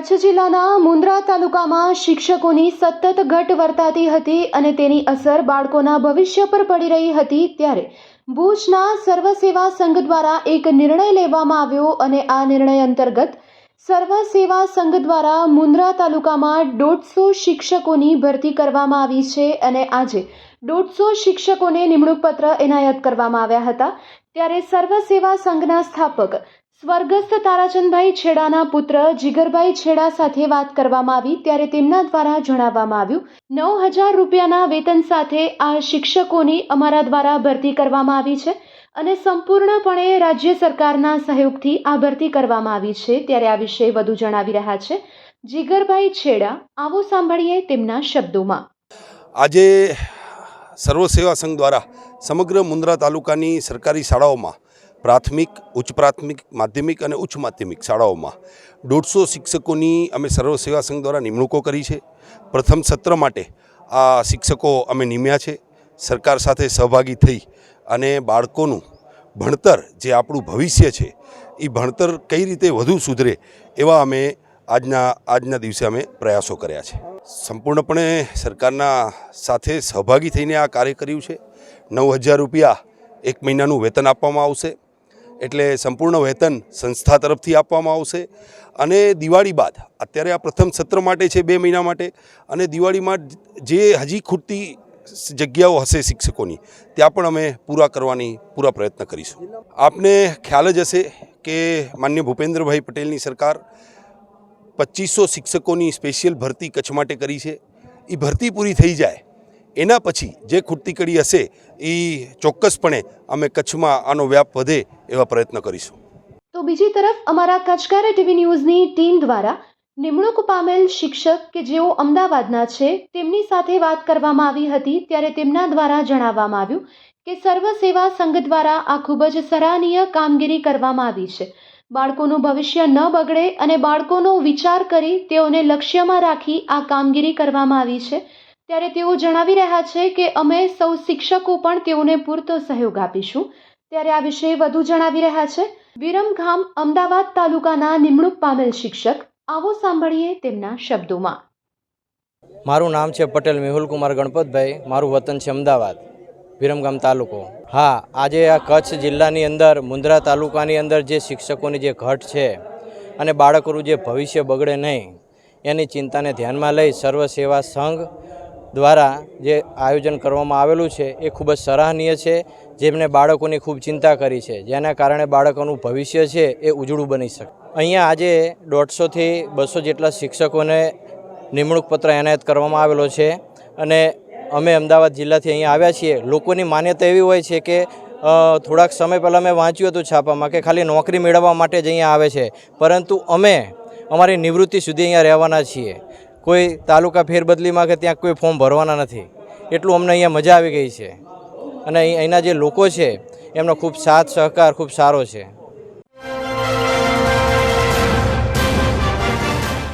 કચ્છ જિલ્લાના મુન્દ્રા તાલુકામાં શિક્ષકોની સતત ઘટ વર્તાતી હતી અને તેની અસર બાળકોના ભવિષ્ય પર પડી રહી હતી ત્યારે ભુજના સર્વ સેવા સંઘ દ્વારા એક નિર્ણય લેવામાં આવ્યો અને આ નિર્ણય અંતર્ગત સર્વ સેવા સંઘ દ્વારા મુન્દ્રા તાલુકામાં દોઢસો શિક્ષકોની ભરતી કરવામાં આવી છે અને આજે દોઢસો શિક્ષકોને નિમણૂક પત્ર એનાયત કરવામાં આવ્યા હતા. ત્યારે સર્વ સેવા સંઘના સ્થાપક સ્વર્ગસ્થ તારાચંદભાઈ છેડાના પુત્ર જીગરભાઈ છેડા સાથે વાત કરવામાં આવી ત્યારે તેમના દ્વારા જણાવવામાં આવ્યું, નવ હજાર રૂપિયાના વેતન સાથે આ શિક્ષકોની અમારા દ્વારા ભરતી કરવામાં આવી છે અને સંપૂર્ણપણે રાજ્ય સરકારના સહયોગથી આ ભરતી કરવામાં આવી છે ત્યારે આ વિશે વધુ જણાવી રહ્યા છે. જીગરભાઈ છેડા, આવો સાંભળીએ તેમના શબ્દોમાં. આજે સર્વ સેવા સંઘ દ્વારા સમગ્ર મુન્દ્રા તાલુકાની સરકારી શાળાઓમાં પ્રાથમિક, ઉચ્ચ પ્રાથમિક, માધ્યમિક અને ઉચ્ચ માધ્યમિક શાળાઓમાં દોઢસો શિક્ષકોની અમે સર્વ સેવા સંઘ દ્વારા નિમણૂકો કરી છે. પ્રથમ સત્ર માટે આ શિક્ષકો અમે નિમ્યા છે. સરકાર સાથે સહભાગી થઈ અને બાળકોનું ભણતર જે આપણું ભવિષ્ય છે એ ભણતર કઈ રીતે વધુ સુધરે એવા અમે આજના આજના દિવસે અમે પ્રયાસો કર્યા છે. સંપૂર્ણપણે સરકારના સાથે સહભાગી થઈને આ કાર્ય કર્યું છે. નવ હજાર રૂપિયા એક મહિનાનું વેતન આપવામાં આવશે. એટલે સંપૂર્ણ વેતન સંસ્થા તરફથી આપવામાં આવશે. અને દિવાળી બાદ, અત્યારે આ પ્રથમ સત્ર માટે છે બે મહિના માટે, અને દિવાળીમાં જે હજી ખૂટતી જગ્યાઓ હશે શિક્ષકોની, ત્યાં પણ અમે પૂરા કરવાની પૂરા પ્રયત્ન કરીશું. આપને ખ્યાલ જ હશે કે માન્ય ભૂપેન્દ્રભાઈ પટેલની સરકાર પચીસો શિક્ષકોની સ્પેશિયલ ભરતી કચ્છ માટે કરી છે. એ ભરતી પૂરી થઈ જાય એના પછી જે ખૂટતી કડી હશે એ ચોક્કસપણે અમે કચ્છમાં આનો વ્યાપ વધે એવા પ્રયત્ન કરીશું. તો બીજી તરફ અમારા કચકારે ટીવી ન્યૂઝની ટીમ દ્વારા નિમણૂક પામેલ શિક્ષક કે જેઓ અમદાવાદના છે, તેમની સાથે વાત કરવામાં આવી હતી ત્યારે તેમના દ્વારા જણાવવામાં આવ્યું કે સર્વ સેવા સંઘ દ્વારા આ ખૂબ જ સરાહનીય કામગીરી કરવામાં આવી છે. બાળકોનું ભવિષ્ય ન બગડે અને બાળકોનો વિચાર કરી તેઓને લક્ષ્યમાં રાખી આ કામગીરી કરવામાં આવી છે. ત્યારે તેઓ જણાવી રહ્યા છે કે અમે સૌ શિક્ષકો પણ તેઓને પૂરતો સહયોગ આપીશું. ત્યારે આ વિશે વધુ જણાવી રહ્યા છે. વિરમગામ અમદાવાદ તાલુકાના નિમણૂક પામેલ શિક્ષક. આવો સાંભળીએ તેમના શબ્દોમાં. મારું નામ છે પટેલ મેહુલ કુમાર ગણપતભાઈ. મારું વતન છે અમદાવાદ, વિરમગામ તાલુકો. હા, આજે આ કચ્છ જિલ્લાની અંદર મુન્દ્રા તાલુકાની અંદર જે શિક્ષકોની જે ઘટ છે અને બાળકોનું જે ભવિષ્ય બગડે નહીં, એની ચિંતાને ધ્યાનમાં લઈ સર્વ સેવા સંઘ દ્વારા જે આયોજન કરવામાં આવેલું છે એ ખૂબ જ સરાહનીય છે, જેમને બાળકોની ખૂબ ચિંતા કરી છે, જેના કારણે બાળકોનું ભવિષ્ય છે એ ઉજળું બની શકે. અહીંયા આજે દોઢસોથી બસો જેટલા શિક્ષકોને નિમણૂક પત્ર એનાયત કરવામાં આવેલો છે અને અમે અમદાવાદ જિલ્લાથી અહીંયા આવ્યા છીએ. લોકોની માન્યતા એવી હોય છે કે થોડાક સમય પહેલાં મેં વાંચ્યું હતું છાપામાં કે ખાલી નોકરી મેળવવા માટે જ અહીંયા આવે છે. પરંતુ અમે અમારી નિવૃત્તિ સુધી અહીંયા રહેવાના છીએ. કોઈ તાલુકા ફેરબદલીમાં કે ત્યાં કોઈ ફોર્મ ભરવાના નથી. એટલું અમને અહીંયા મજા આવી ગઈ છે. અને અહીં અહીંના જે લોકો છે, એમનો ખૂબ સાથ સહકાર ખૂબ સારો છે.